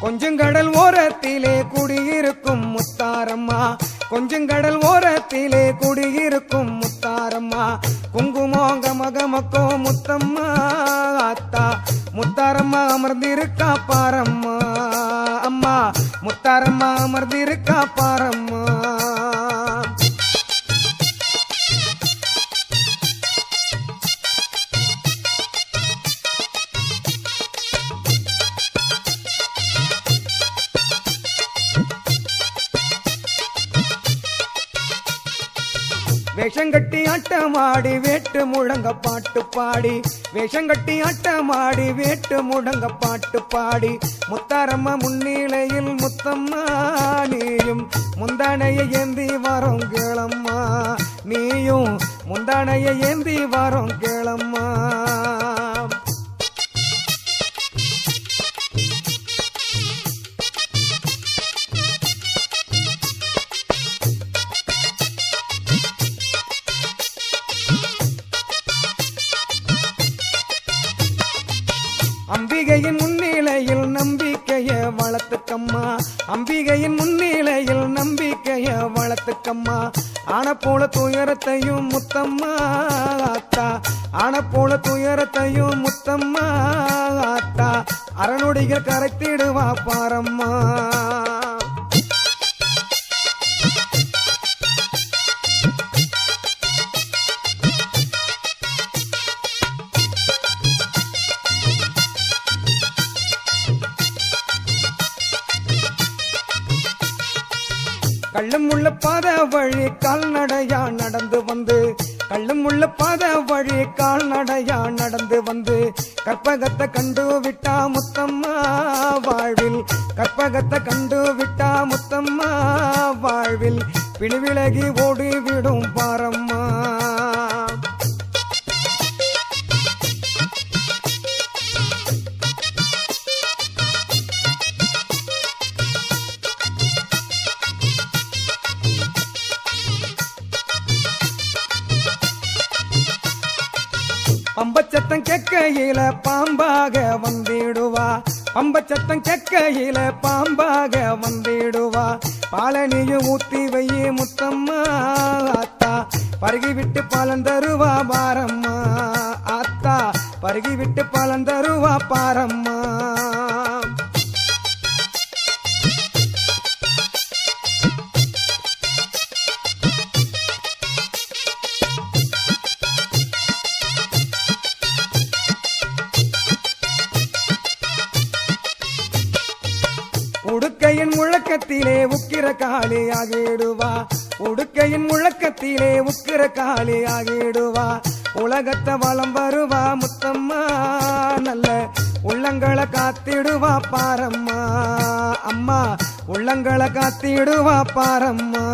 கொஞ்சங்கடல் ஓரத்திலே குடியிருக்கும் முத்தாரம்மா. கொஞ்சங்கடல் ஓரத்திலே குடியிருக்கும் முத்தாரம்மா. குங்குமோங்க மகமக்கோ முத்தம்மா அத்தா. முத்தாரம்மா அமர்ந்திருக்கா பாரம்மா. அம்மா முத்தாரம்மா அமர்ந்திருக்கா பாரம்மா. வேஷங்கட்டி ஆட்டமாடி வேட்டு முழங்க பாட்டு பாடி. வேஷங்கட்டி ஆட்டமாடி வேட்டு முழங்க பாட்டு பாடி. முத்தாரம்ம முன்னிலையில் முத்தம்மா நீயும் முந்தானையை ஏந்தி வரோம் கேளம்மா. நீயும் முந்தானையை ஏந்தி வரோம் கேளம்மா. வளர்த்துக்கம்மா. அம்பிகையின் முன்னிலையில் நம்பிக்கைய வளர்த்துக்கம்மா. ஆன போல துயரத்தையும் முத்தம்மா ஆத்தா ஆன போல துயரத்தையும் முத்தம்மா ஆத்தா அரணொடிகள் கரைத்திடுவா பாரம்மா. கள்ளும் உள்ள பாத வழி கால்நடையா நடந்து வந்து. கள்ளும் உள்ள பாத வழி கால்நடையா நடந்து வந்து. கற்பகத்தை கண்டு விட்டா முத்தம்மா வாழ்வில். கற்பகத்தை கண்டு விட்டா முத்தம்மா வாழ்வில். பிணிவிலகி ஓடி விடும் பாரம்மா. சத்தம் கேட்கையில பாம்பாக வந்திடுவா. பம்ப சத்தம் கேட்கையில பாம்பாக வந்திடுவா. பாலனியும் ஊத்தி வையே முத்தம்மா ஆத்தா. பருகி விட்டு பலன் தருவா பாரம்மா ஆத்தா. பருகி விட்டு பலன் தருவா பாரம்மா. உடுக்கையின் முழக்கத்திலே உக்கிர காளியாகிடுவா உடுக்கையின் முழக்கத்திலே உக்கிர காளியாகிடுவா உலகத்தை வளம் வருவா முத்தம்மா. நல்ல உள்ளங்களை காத்திடுவா பாரம்மா. அம்மா உள்ளங்களை காத்திடுவா பாரம்மா.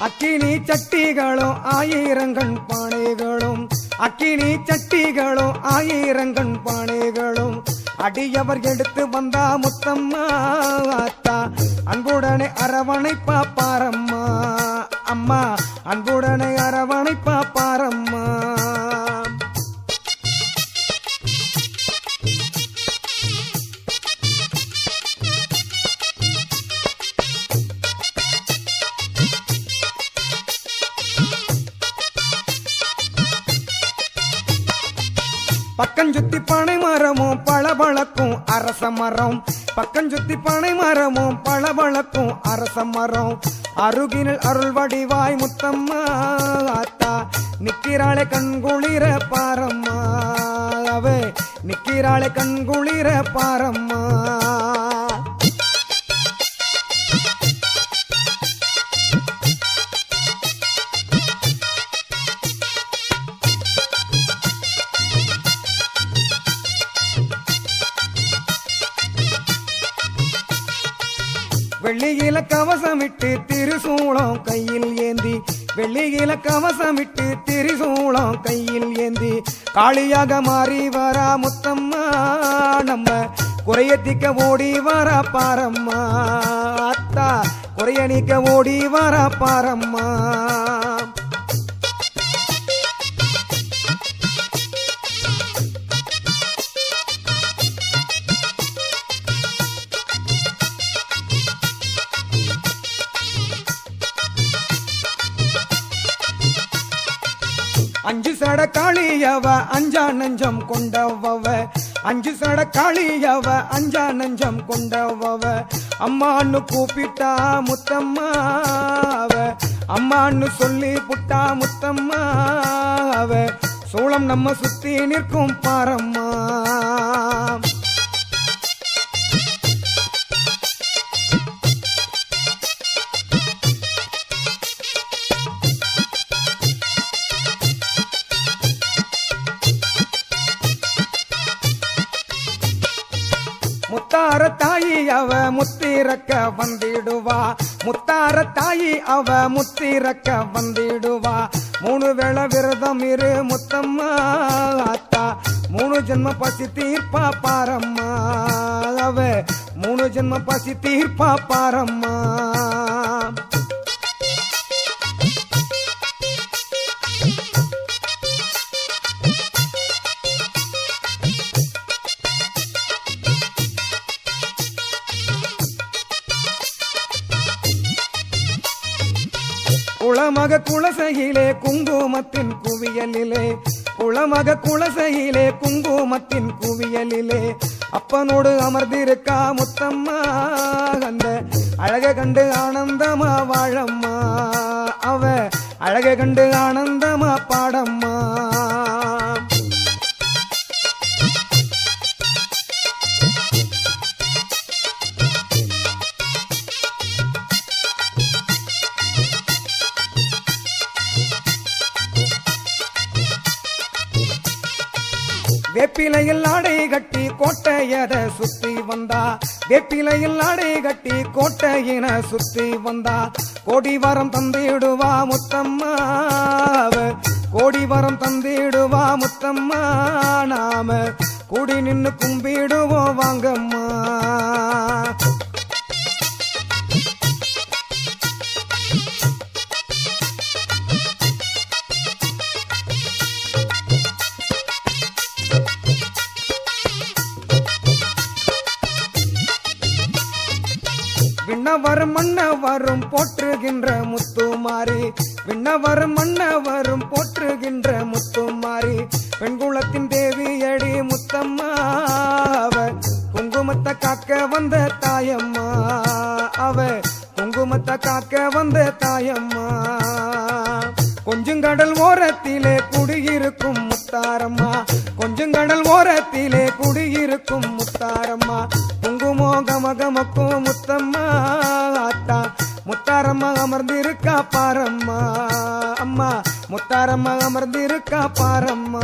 அக்கினி சட்டிகளும் ஆயிரங்கண் பானைகளும். அக்கினி சட்டிகளும் ஆயிரங்கண் பானைகளும். அடியவர் எடுத்து வந்தா முத்தம்மா ஆத்தா அன்புடனே அரவணைப்பா பாரம்மா அம்மா. அன்புடனே அரவணைப்பா பக்கஞ்சுத்தி பனை மரமும் பளபளக்கும் அரச மரம். பக்கஞ்சுத்தி பனை மரமும் பளபளக்கும் அரச மரம். அருகினில் அருள் வடிவாய் முத்தம்மா ஆத்தா. நிக்கிறாளே கண்குளிர பாரம்மா அவே நிக்கிறாளே கண்குளிர பாரம்மா வெள்ளியில கவசமிட்டு திருசூளம் கையில் ஏந்தி வெள்ளியில கவசமிட்டு திரிசூலம் கையில் ஏந்தி. காளியாக மாறி வரா முத்தம்மா நம்ம குறையத்திக்க ஓடி வர பாரம்மா. அத்தா குறைய நீக்க ஓடி வர பாரம்மா. அஞ்சு சட காளியவ அஞ்சா நெஞ்சம் கொண்டவவ. அஞ்சு சட காளியவ அஞ்சா நெஞ்சம் கொண்டவவ. அம்மான்னு கூப்பிட்டா முத்தம்மாவ. அம்மான்னு சொல்லி புட்டா முத்தம்மாவ. சோளம் நம்ம சுத்தி நிற்கும் பாரம்மா. தாயி அவ முத்திரக்க வந்திடுவா. முத்தார தாயி அவ முத்திரக்க வந்திடுவா. மூணு வேளை விரதம் இரு முத்தம்மா அத்தா. மூணு ஜென்ம பசி தீர்ப்பா பாரம்மா அவ. மூணு ஜென்ம பசி தீர்ப்பா பாரம்மா குளமக குலசையிலே குங்குமத்தின் குவியலிலே குளமக குலசையிலே குங்குமத்தின் குவியலிலே. அப்பனோடு அமர்ந்திருக்கா முத்தம்மா அந்த அழக கண்டு ஆனந்தமா வாழம்மா அவ அழக கண்டு ஆனந்தமா பாடம்மா. வேப்பிலையில் ஆடை கட்டி கோட்டையத சுத்தி வந்தா. வேப்பிலையில் ஆடை கட்டி கோட்டையின சுத்தி வந்தா. கோடி வரம் தந்திடுவா முத்தம்மா அவ. கோடி வரம் தந்திடுவா முத்தம்மா நாம. கூடி நின்னு கும்பிடுவோம் வாங்கம்மா. விண்ணவர் மன்னவரும் போற்றுகின்ற முத்துமாரி. விண்ணவர் மன்னவரும் போற்றுகின்ற முத்துமாரி. பெண்குலத்தின் தேவியடி முத்தம்மா அவ. குங்குமத்தை காக்க வந்த தாயம்மா அவ. குங்குமத்தை காக்க வந்த தாயம்மா. கொஞ்சங்கடல் ஓரத்திலே குடியிருக்கும் முத்தாரம்மா. கொஞ்சங்கடல் ஓரத்திலே குடியிருக்கும் முத்தாரம்மா. குங்குமோ கமகமக்கும் முத்தம்மா ஆத்தா முத்தாரம்மா அமர்ந்திருக்கா பாரம்மா அம்மா முத்தாரம்மா அமர்ந்திருக்கா பாரம்மா.